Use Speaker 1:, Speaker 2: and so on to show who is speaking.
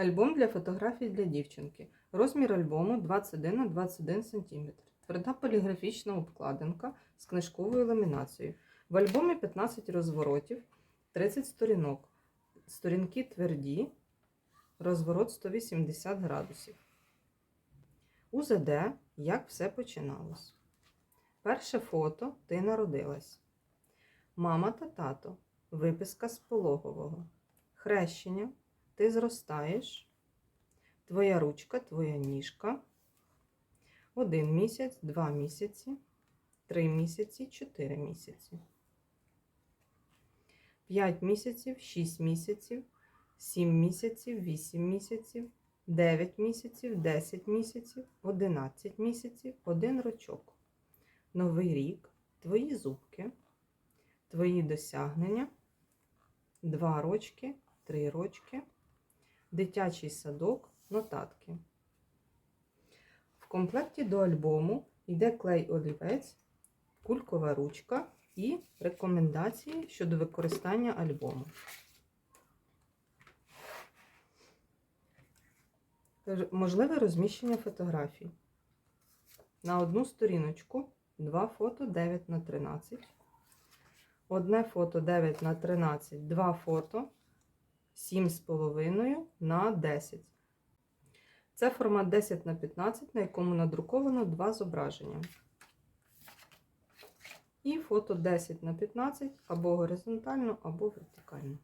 Speaker 1: Альбом для фотографій для дівчинки. Розмір альбому 21 на 21 см. Тверда поліграфічна обкладинка з книжковою ламінацією. В альбомі 15 розворотів, 30 сторінок. Сторінки тверді, розворот 180 градусів. УЗД як все починалось. Перше фото ти народилась. Мама та тато. Виписка з пологового. Хрещення. Ти зростаєш. Твоя ручка, твоя ніжка. Один місяць, два місяці, три місяці, чотири місяці. П'ять місяців, шість місяців, сім місяців, вісім місяців, дев'ять місяців, десять місяців, одинадцять місяців, один рочок. Новий рік, твої зубки, твої досягнення, два рочки, три рочки, дитячий садок, нотатки. В комплекті до альбому йде клей олівець, кулькова ручка і рекомендації щодо використання альбому. Можливе розміщення фотографій. На одну сторіночку два фото 9 на 13. Одне фото 9 на 13, два фото 7,5 на 10. Це формат 10 на 15, на якому надруковано два зображення. І фото 10 на 15 або горизонтально, або вертикально.